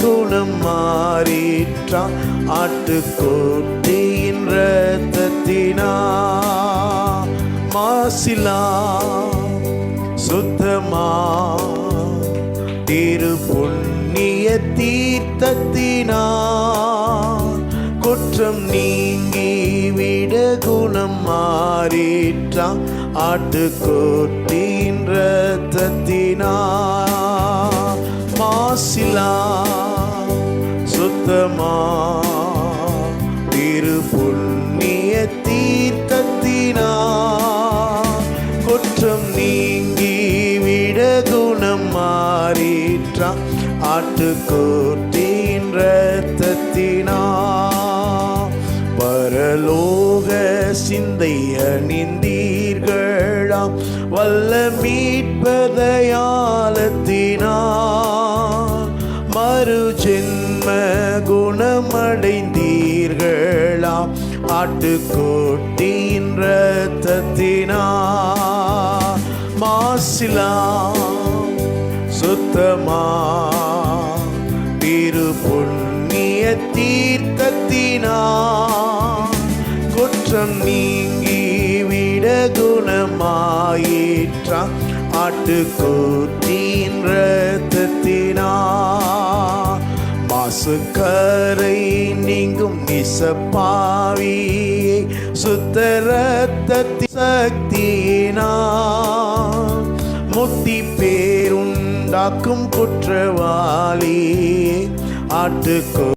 குணம் மாறிற்றான் ஆட்டுக்கோட்டியின் ரத்தத்தினா மாசிலா சுத்தமா? திரு புண்ணிய தீர்த்தத்தினா குற்றம் நீங்கி விட குணம் மாறிற்றான் ஆட்டுக்கோட்டியின் ரத்தத்தினா மாசிலா திரு புண்ணிய தீர்த்தத்தினா குற்றம் நீங்கி விட குணம் மாறிற்றான் ஆட்டுக்கோட்டின் ரத்தத்தினா பரலோக சிந்தை அணிந்தீர்களாம். வல்ல மீட்பதையாலத்தினா மறு ஜென்ம குணமடைந்தீர் குணமடைந்தீர்களாம் ஆட்டுக்கோட்டின் ரத்தத்தினா மாசிலா சுத்தமா திரு புண்ணிய தீர்த்தத்தினா குற்றம் நீங்கி விட குணமாயிற்றான் ஆட்டுக்கோட்டி மாசுக்கரை நீங்கும் நிசப்பாவியே சுத்த ரத்தத்தி சக்தியினா. முத்தி பேருண்டாக்கும் குற்றவாளி ஆட்டுக்கோ